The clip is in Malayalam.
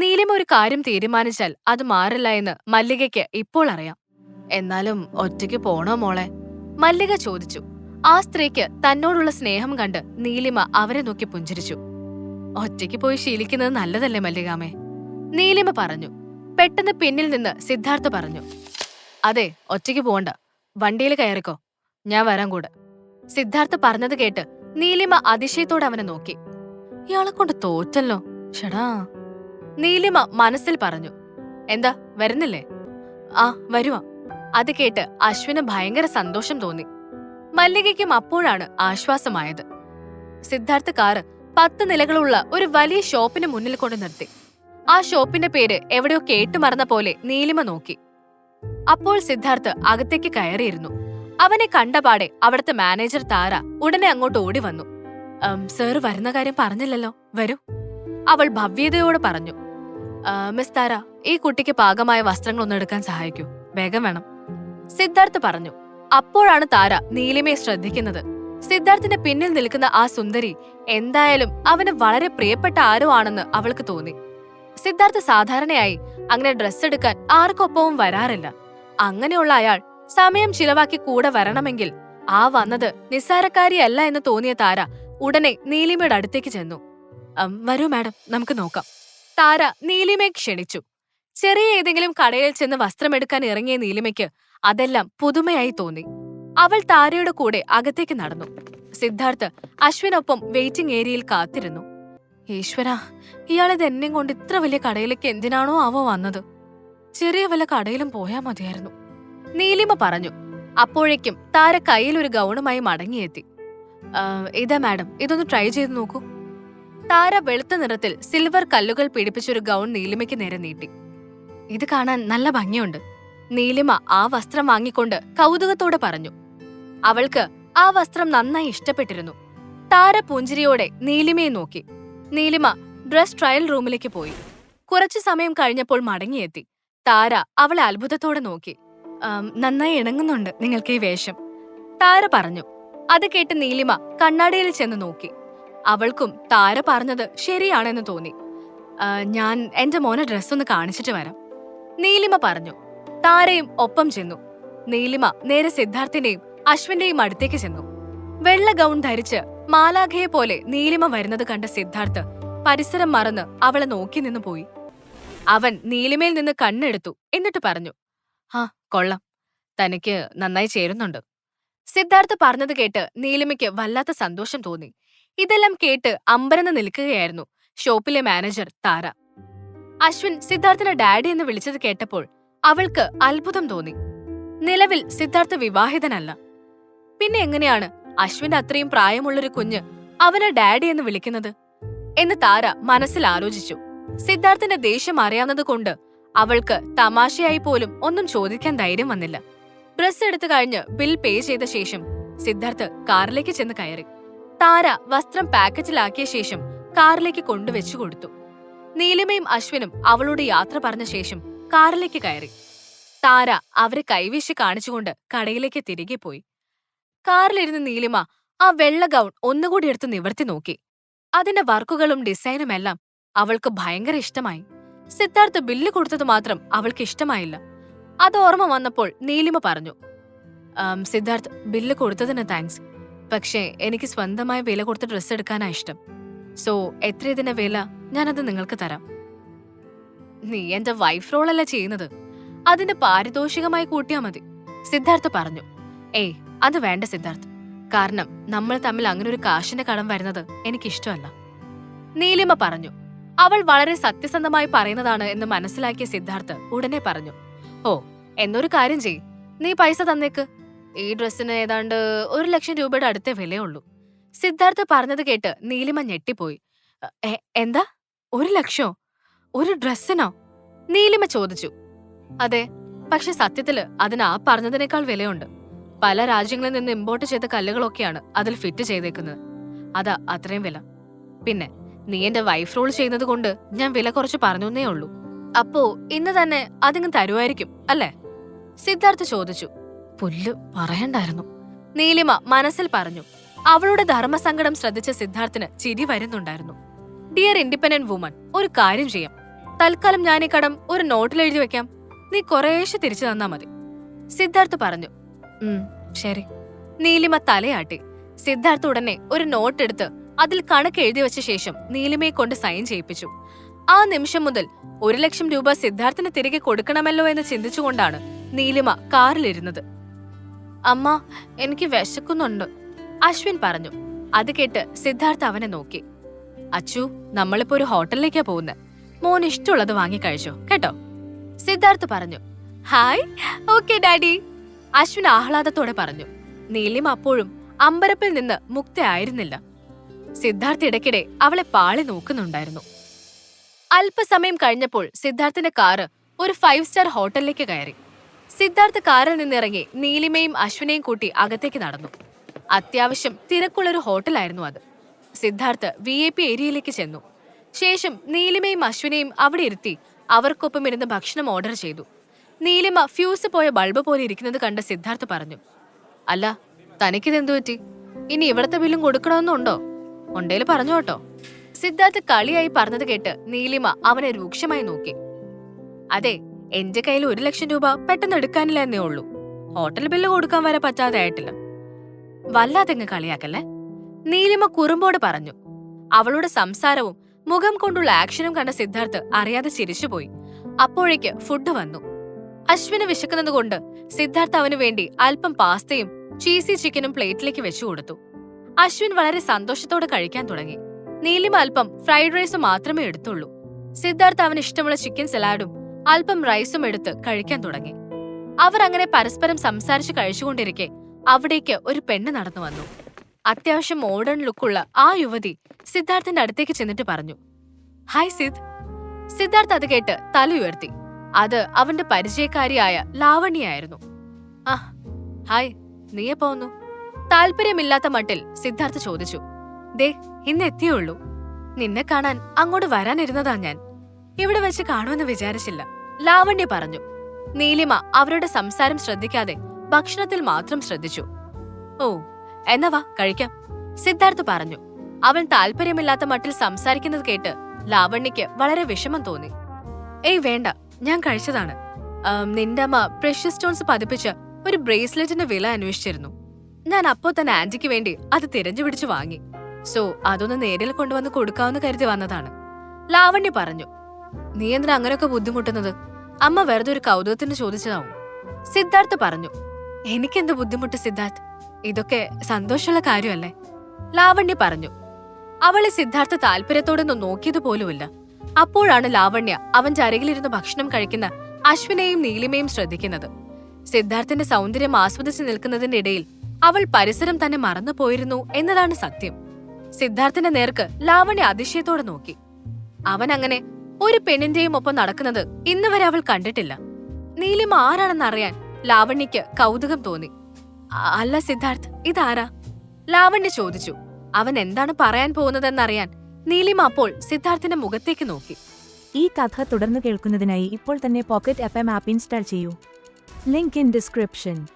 നീലിമ ഒരു കാര്യം തീരുമാനിച്ചാൽ അത് മാറില്ല എന്ന് മല്ലികയ്ക്ക് ഇപ്പോൾ അറിയാം. എന്നാലും ഒറ്റയ്ക്ക് പോണോ മോളെ? മല്ലിക ചോദിച്ചു. ആ സ്ത്രീക്ക് തന്നോടുള്ള സ്നേഹം കണ്ട് നീലിമ അവരെ നോക്കി പുഞ്ചിരിച്ചു. ഒറ്റയ്ക്ക് പോയി ശീലിക്കുന്നത് നല്ലതല്ലേ മല്ലികാമേ? നീലിമ പറഞ്ഞു. പെട്ടെന്ന് പിന്നിൽ നിന്ന് സിദ്ധാർത്ഥ പറഞ്ഞു. അതെ ഒറ്റയ്ക്ക് പോകണ്ട വണ്ടിയിൽ കയറിക്കോ. ഞാൻ വരാൻ കൂടെ. സിദ്ധാർത്ഥ പറഞ്ഞത് കേട്ട് നീലിമ അതിശയത്തോടെ അവനെ നോക്കി. ഇയാളെ കൊണ്ട് തോറ്റല്ലോ. ഷടാ. നീലിമ മനസ്സിൽ പറഞ്ഞു. എന്താ വരുന്നില്ലേ? ആ വരുവാ. അത് കേട്ട് അശ്വിന് ഭയങ്കര സന്തോഷം തോന്നി. മല്ലികയ്ക്കും അപ്പോഴാണ് ആശ്വാസമായത്. സിദ്ധാർത്ഥ് കാറ് പത്ത് നിലകളുള്ള ഒരു വലിയ ഷോപ്പിന് മുന്നിൽ കൊണ്ട് നിർത്തി. ആ ഷോപ്പിന്റെ പേര് എവിടെയോ കേട്ടുമറന്ന പോലെ നീലിമ നോക്കി. അപ്പോൾ സിദ്ധാർത്ഥ് അകത്തേക്ക് കയറിയിരുന്നു. അവനെ കണ്ടപാടെ അവിടുത്തെ മാനേജർ താര ഉടനെ അങ്ങോട്ട് ഓടി വന്നു. "ഉം, സാർ വരുന്ന കാര്യം പറഞ്ഞില്ലല്ലോ. വരൂ. അവൾ ഭവ്യതയോട് പറഞ്ഞു. "ആ, മിസ് താര ഈ കുട്ടിക്ക് പാകമായ വസ്ത്രങ്ങൾ വസ്ത്രങ്ങളൊന്നും എടുക്കാൻ സഹായിക്കൂ. വേഗം വേണം. സിദ്ധാർത്ഥ് പറഞ്ഞു. അപ്പോഴാണ് താര നീലിമയെ ശ്രദ്ധിക്കുന്നത്. സിദ്ധാർത്ഥിന്റെ പിന്നിൽ നിൽക്കുന്ന ആ സുന്ദരി എന്തായാലും അവന് വളരെ പ്രിയപ്പെട്ട ആരോ ആണെന്ന് അവൾക്ക് തോന്നി. സിദ്ധാർത്ഥ് സാധാരണയായി അങ്ങനെ ഡ്രസ് എടുക്കാൻ ആർക്കൊപ്പവും വരാറില്ല. അങ്ങനെയുള്ള അയാൾ സമയം ചിലവാക്കി കൂടെ വരണമെങ്കിൽ ആ വന്നത് നിസ്സാരക്കാരിയല്ല എന്ന് തോന്നിയ താര ഉടനെ നീലിമയുടെ അടുത്തേക്ക് ചെന്നു. "ഉം, വരൂ മാഡം നമുക്ക് നോക്കാം. താര നീലിമയെ ക്ഷണിച്ചു. ചെറിയ ഏതെങ്കിലും കടയിൽ ചെന്ന് വസ്ത്രമെടുക്കാൻ ഇറങ്ങിയ നീലിമയ്ക്ക് അതെല്ലാം പുതുമയായി തോന്നി. അവൾ താരയുടെ കൂടെ അകത്തേക്ക് നടന്നു. സിദ്ധാർത്ഥ് അശ്വിനൊപ്പം വെയിറ്റിംഗ് ഏരിയയിൽ കാത്തിരുന്നു. ഈശ്വര ഇയാളിത് എന്നെ കൊണ്ട് ഇത്ര വലിയ കടയിലേക്ക് എന്തിനാണോ അവ വന്നത്? ചെറിയ വല്ല കടയിലും പോയാ മതിയായിരുന്നു. നീലിമ പറഞ്ഞു. അപ്പോഴേക്കും താര കയ്യിൽ ഒരു ഗൗണുമായി മടങ്ങിയെത്തി. ഇതാ മാഡം ഇതൊന്ന് ട്രൈ ചെയ്ത് നോക്കൂ. താര വെളുത്ത നിറത്തിൽ സിൽവർ കല്ലുകൾ പിടിപ്പിച്ചൊരു ഗൗൺ നീലിമയ്ക്ക് നേരെ നീട്ടി. ഇത് കാണാൻ നല്ല ഭംഗിയുണ്ട്. നീലിമ ആ വസ്ത്രം വാങ്ങിക്കൊണ്ട് കൗതുകത്തോടെ പറഞ്ഞു. അവൾക്ക് ആ വസ്ത്രം നന്നായി ഇഷ്ടപ്പെട്ടിരുന്നു. താര പൂഞ്ചിരിയോടെ നീലിമയെ നോക്കി. നീലിമ ഡ്രസ് ട്രയൽ റൂമിലേക്ക് പോയി. കുറച്ചു സമയം കഴിഞ്ഞപ്പോൾ മടങ്ങിയെത്തി. താര അവളെ അത്ഭുതത്തോടെ നോക്കി. നന്നായി ഇണങ്ങുന്നുണ്ട് നിങ്ങൾക്ക് ഈ വേഷം. താര പറഞ്ഞു. അത് കേട്ട് നീലിമ കണ്ണാടിയിൽ ചെന്ന് നോക്കി. അവൾക്കും താര പറഞ്ഞത് ശരിയാണെന്ന് തോന്നി. ഞാൻ എന്റെ മോനെ ഡ്രസ് ഒന്ന് കാണിച്ചിട്ട് വരാം. നീലിമ പറഞ്ഞു. താരയും ഒപ്പം ചെന്നു. നീലിമ നേരെ സിദ്ധാർത്ഥിന്റെയും അശ്വിന്റെയും അടുത്തേക്ക് ചെന്നു. വെള്ള ഗൗൺ ധരിച്ച് മാലാഖയെ പോലെ നീലിമ വരുന്നത് കണ്ട സിദ്ധാർത്ഥ് പരിസരം മറന്ന് അവളെ നോക്കി നിന്നു പോയി. അവൻ നീലിമയിൽ നിന്ന് കണ്ണെടുത്തു. എന്നിട്ട് പറഞ്ഞു ആ കൊള്ളാം. തനിക്ക് നന്നായി ചേരുന്നുണ്ട്. സിദ്ധാർത്ഥ് പറഞ്ഞത് കേട്ട് നീലിമയ്ക്ക് വല്ലാത്ത സന്തോഷം തോന്നി. ഇതെല്ലാം കേട്ട് അമ്പരന്ന് നിൽക്കുകയായിരുന്നു ഷോപ്പിലെ മാനേജർ താര. അശ്വിൻ സിദ്ധാർത്ഥിനെ ഡാഡി എന്ന് വിളിച്ചത് കേട്ടപ്പോൾ അവൾക്ക് അത്ഭുതം തോന്നി. നിലവിൽ സിദ്ധാർത്ഥ് വിവാഹിതനല്ല. പിന്നെ എങ്ങനെയാണ് അശ്വിന്റെ അത്രയും പ്രായമുള്ളൊരു കുഞ്ഞ് അവനെ ഡാഡി എന്ന് വിളിക്കുന്നത്? എന്ന് താര മനസ്സിൽ ആലോചിച്ചു. സിദ്ധാർത്ഥിന്റെ ദേഷ്യം അറിയാവുന്നത് കൊണ്ട് അവൾക്ക് തമാശയായി പോലും ഒന്നും ചോദിക്കാൻ ധൈര്യം വന്നില്ല. ഡ്രസ് എടുത്തു കഴിഞ്ഞ് ബിൽ പേ ചെയ്ത ശേഷം സിദ്ധാർത്ഥ് കാറിലേക്ക് ചെന്ന് കയറി. താര വസ്ത്രം പാക്കറ്റിലാക്കിയ ശേഷം കാറിലേക്ക് കൊണ്ടുവച്ചു കൊടുത്തു. നീലിമയും അശ്വിനും അവളോട് യാത്ര പറഞ്ഞ ശേഷം കാറിലേക്ക് കയറി. താര അവരെ കൈവീശി കാണിച്ചുകൊണ്ട് കടയിലേക്ക് തിരികെ പോയി. കാറിലിരുന്ന് നീലിമ ആ വെള്ള ഗൗൺ ഒന്നുകൂടി എടുത്ത് നിവർത്തി നോക്കി. അതിന്റെ വർക്കുകളും ഡിസൈനും എല്ലാം അവൾക്ക് ഭയങ്കര ഇഷ്ടമായി. സിദ്ധാർത്ഥ് ബില്ല് കൊടുത്തത് മാത്രം അവൾക്ക് ഇഷ്ടമായില്ല. അത് ഓർമ്മ വന്നപ്പോൾ നീലിമ പറഞ്ഞു സിദ്ധാർത്ഥ് ബില്ല് കൊടുത്തതിന് താങ്ക്സ്. പക്ഷേ എനിക്ക് സ്വന്തമായി വില കൊടുത്ത് ഡ്രസ്സ് എടുക്കാനാ ഇഷ്ടം. സോ എത്ര ഇതിന്റെ വില? ഞാനത് നിങ്ങൾക്ക് തരാം. നീ എന്റെ വൈഫ് റോളല്ല ചെയ്യുന്നത്? അതിന്റെ പാരിതോഷികമായി കൂട്ടിയാ മതി. സിദ്ധാർത്ഥ് പറഞ്ഞു. ഏയ് അത് വേണ്ട സിദ്ധാർത്ഥ്. കാരണം നമ്മൾ തമ്മിൽ അങ്ങനെ ഒരു കാശിന്റെ കടം വരുന്നത് എനിക്കിഷ്ടമല്ല. നീലിമ പറഞ്ഞു. അവൾ വളരെ സത്യസന്ധമായി പറയുന്നതാണ് എന്ന് മനസ്സിലാക്കിയ സിദ്ധാർത്ഥ് ഉടനെ പറഞ്ഞു. ഓ എന്നൊരു കാര്യം ചെയ് നീ പൈസ തന്നേക്ക്. ഈ ഡ്രസ്സിന് ഏതാണ്ട് ഒരു ലക്ഷം രൂപയുടെ അടുത്തേ വിലയുള്ളൂ. സിദ്ധാർത്ഥ് പറഞ്ഞത് കേട്ട് നീലിമ ഞെട്ടിപ്പോയി. "എ, എന്താ? ഒരു ലക്ഷോ? ഒരു ഡ്രസ്സിനോ? നീലിമ ചോദിച്ചു. അതെ പക്ഷെ സത്യത്തിൽ അതിന് ആ പറഞ്ഞതിനേക്കാൾ വിലയുണ്ട്. പല രാജ്യങ്ങളിൽ നിന്ന് ഇമ്പോർട്ട് ചെയ്ത കല്ലുകളൊക്കെയാണ് അതിൽ ഫിറ്റ് ചെയ്തേക്കുന്നത്. അതാ അത്രയും വില. പിന്നെ നീ എന്റെ വൈഫ് റോൾ ചെയ്യുന്നത് കൊണ്ട് ഞാൻ വില കുറച്ച് പറഞ്ഞേ ഉള്ളൂ. അപ്പോ ഇന്ന് തന്നെ അതിങ്ങ് തരുമായിരിക്കും അല്ലേ? സിദ്ധാർത്ഥ് ചോദിച്ചു. പുല്ല് പറയണ്ടായിരുന്നു. നീലിമ മനസ്സിൽ പറഞ്ഞു അവളുടെ ധർമ്മസങ്കടം ശ്രദ്ധിച്ച സിദ്ധാർത്ഥിന് ചിരി വരുന്നുണ്ടായിരുന്നു. ഡിയർ ഇൻഡിപെൻഡന്റ് വുമൺ ഒരു കാര്യം ചെയ്യാം. തൽക്കാലം ഞാൻ ഈ കടം ഒരു നോട്ടിൽ എഴുതി വെക്കാം. നീ കുറേശ്ശെ തിരിച്ചു തന്നാ മതി. സിദ്ധാർത്ഥ് പറഞ്ഞു ശരി. നീലിമ തലയാട്ടി. സിദ്ധാർത്ഥ് ഉടനെ ഒരു നോട്ട് എടുത്ത് അതിൽ കണക്ക് എഴുതി വെച്ച ശേഷം നീലിമയെ കൊണ്ട് സൈൻ ചെയ്യിപ്പിച്ചു. ആ നിമിഷം മുതൽ ഒരു ലക്ഷം രൂപ സിദ്ധാർത്ഥിന് തിരികെ കൊടുക്കണമല്ലോ എന്ന് ചിന്തിച്ചുകൊണ്ടാണ് നീലിമ കാറിലിരുന്നത്. അമ്മ എനിക്ക് വിശക്കുന്നുണ്ട്. അശ്വിൻ പറഞ്ഞു. അത് കേട്ട് സിദ്ധാർത്ഥ അവനെ നോക്കി. അച്ചു നമ്മളിപ്പോ ഒരു ഹോട്ടലിലേക്കാ പോകുന്നത് മോൻ ഇഷ്ടമുള്ളത് വാങ്ങി കഴിച്ചോ കേട്ടോ? സിദ്ധാർത്ഥ് പറഞ്ഞു. Hi okay daddy. അശ്വിൻ ആഹ്ലാദത്തോടെ പറഞ്ഞു. നീലിം അപ്പോഴും അമ്പരപ്പിൽ നിന്ന് മുക്തയായിരുന്നില്ല. സിദ്ധാർത്ഥ് ഇടയ്ക്കിടെ അവളെ പാളി നോക്കുന്നുണ്ടായിരുന്നു. അല്പസമയം കഴിഞ്ഞപ്പോൾ സിദ്ധാർത്ഥിന്റെ കാറ് ഒരു ഫൈവ് സ്റ്റാർ ഹോട്ടലിലേക്ക് കയറി. സിദ്ധാർത്ഥ് കാറിൽ നിന്നിറങ്ങി നീലിമയും അശ്വിനെയും കൂട്ടി അകത്തേക്ക് നടന്നു. അത്യാവശ്യം തിരക്കുള്ളൊരു ഹോട്ടലായിരുന്നു അത്. സിദ്ധാർത്ഥ് വി ഐ പി ഏരിയയിലേക്ക് ചെന്നു. ശേഷം നീലിമയും അശ്വിനെയും അവിടെ ഇരുത്തി അവർക്കൊപ്പം ഇരുന്ന് ഭക്ഷണം ഓർഡർ ചെയ്തു. നീലിമ ഫ്യൂസ് പോയ ബൾബ് പോലെ ഇരിക്കുന്നത് കണ്ട സിദ്ധാർത്ഥ് പറഞ്ഞു അല്ല തനിക്കിതെന്തു പറ്റി? ഇനി ഇവിടത്തെ ബില്ലും കൊടുക്കണമെന്നുണ്ടോ? ഉണ്ടേൽ പറഞ്ഞു കേട്ടോ. സിദ്ധാർത്ഥ് കളിയായി പറഞ്ഞത് കേട്ട് നീലിമ അവനെ രൂക്ഷമായി നോക്കി. അതെ എന്റെ കയ്യിൽ ഒരു ലക്ഷം രൂപ പെട്ടെന്ന് എടുക്കാനില്ല എന്നേ ഉള്ളൂ. ഹോട്ടൽ ബില്ല് കൊടുക്കാൻ വരെ പറ്റാതെ ആയിട്ടില്ല. വല്ലാതെങ്ങ് കളിയാക്കല്ലേ? നീലിമ കുറുമ്പോട് പറഞ്ഞു. അവളുടെ സംസാരവും മുഖം കൊണ്ടുള്ള ആക്ഷനും കണ്ട സിദ്ധാർത്ഥ് അറിയാതെ ചിരിച്ചുപോയി. അപ്പോഴേക്ക് ഫുഡ് വന്നു. അശ്വിന് വിശക്കുന്നതുകൊണ്ട് സിദ്ധാർത്ഥ് അവന് വേണ്ടി അല്പം പാസ്തയും ചീസി ചിക്കനും പ്ലേറ്റിലേക്ക് വെച്ചു കൊടുത്തു. അശ്വിൻ വളരെ സന്തോഷത്തോടെ കഴിക്കാൻ തുടങ്ങി. നീലിമ അല്പം ഫ്രൈഡ് റൈസ് മാത്രമേ എടുത്തുള്ളൂ. സിദ്ധാർത്ഥ് അവന് ഇഷ്ടമുള്ള ചിക്കൻ സലാഡും അല്പം റൈസും എടുത്ത് കഴിക്കാൻ തുടങ്ങി. അവർ അങ്ങനെ പരസ്പരം സംസാരിച്ച് കഴിച്ചുകൊണ്ടിരിക്കെ അവിടേക്ക് ഒരു പെണ്ണ് നടന്നു വന്നു. അത്യാവശ്യം മോഡേൺ ലുക്കുള്ള ആ യുവതി സിദ്ധാർത്ഥിന്റെ അടുത്തേക്ക് ചെന്നിട്ട് പറഞ്ഞു ഹായ് സിദ്. സിദ്ധാർത്ഥ് അത് കേട്ട് തല ഉയർത്തി. അത് അവന്റെ പരിചയക്കാരിയായ ലാവണ്യായിരുന്നു ആ ഹായ് നീ എപ്പോ വന്നു? താല്പര്യമില്ലാത്ത മട്ടിൽ സിദ്ധാർത്ഥ് ചോദിച്ചു ദേ ഇന്ന് എത്തിയുള്ളൂ നിന്നെ കാണാൻ അങ്ങോട്ട് വരാനിരുന്നതാ ഞാൻ. ഇവിടെ വെച്ച് കാണുമെന്ന് വിചാരിച്ചില്ല. ലാവണ്യ പറഞ്ഞു നീലിമ അവരുടെ സംസാരം ശ്രദ്ധിക്കാതെ ഭക്ഷണത്തിൽ മാത്രം ശ്രദ്ധിച്ചു. ഓ എന്നാ വാ കഴിക്കാം. സിദ്ധാർത്ഥ് പറഞ്ഞു അവൻ താല്പര്യമില്ലാത്ത മട്ടിൽ സംസാരിക്കുന്നത് കേട്ട് ലാവണ്യക്ക് വളരെ വിഷമം തോന്നി. ഏയ് വേണ്ട ഞാൻ കഴിച്ചതാണ്. നിന്റെ അമ്മ പ്രഷ്യസ് സ്റ്റോൺസ് പതിപ്പിച്ച് ഒരു ബ്രേസ്ലെറ്റിന്റെ വില അന്വേഷിച്ചിരുന്നു. ഞാൻ അപ്പോ തന്നെ ആന്റിക്ക് വേണ്ടി അത് തിരഞ്ഞു പിടിച്ചു വാങ്ങി. സോ അതൊന്ന് നേരിൽ കൊണ്ടുവന്ന് കൊടുക്കാമെന്ന് കരുതി വന്നതാണ്. ലാവണ്യ പറഞ്ഞു നീ എന്തിനാ അങ്ങനെയൊക്കെ ബുദ്ധിമുട്ടുന്നത്? അമ്മ വെറുതെ ഒരു കൗതുകത്തിന് ചോദിച്ചതാവും. സിദ്ധാർത്ഥ് പറഞ്ഞു എനിക്കെന്ത് ബുദ്ധിമുട്ട് സിദ്ധാർത്ഥ്? ഇതൊക്കെ സന്തോഷമുള്ള കാര്യമല്ലേ? ലാവണ്യ പറഞ്ഞു അവളെ സിദ്ധാർത്ഥ താല്പര്യത്തോടൊന്നും നോക്കിയത് പോലുമില്ല അപ്പോഴാണ് ലാവണ്യ അവൻ ചരകിലിരുന്ന് ഭക്ഷണം കഴിക്കുന്ന അശ്വിനെയും നീലിമയും ശ്രദ്ധിക്കുന്നത്. സിദ്ധാർത്ഥന്റെ സൗന്ദര്യം ആസ്വദിച്ച് നിൽക്കുന്നതിന്റെ ഇടയിൽ അവൾ പരിസരം തന്നെ മറന്നു പോയിരുന്നു എന്നതാണ് സത്യം. സിദ്ധാർത്ഥന്റെ നേർക്ക് ലാവണ്യ അതിശയത്തോടെ നോക്കി. അവൻ അങ്ങനെ ഒരു പെണ്ണിന്റെയും ഒപ്പം നടക്കുന്നത് ഇന്ന് വരെ അവൾ കണ്ടിട്ടില്ല. നീലിമ ആരാണെന്നറിയാൻ ലാവണ്യക്ക് കൗതുകം തോന്നി. അല്ല സിദ്ധാർത്ഥ് ഇതാരാ? ലാവണ്യ ചോദിച്ചു. അവൻ എന്താണ് പറയാൻ പോകുന്നതെന്നറിയാൻ നീലിമ അപ്പോൾ സിദ്ധാർത്ഥിന്റെ മുഖത്തേക്ക് നോക്കി. ഈ കഥ തുടർന്ന് കേൾക്കുന്നതിനായി ഇപ്പോൾ തന്നെ പോക്കറ്റ് എഫ് എം ആപ്പ് ഇൻസ്റ്റാൾ ചെയ്യൂ. Link in description.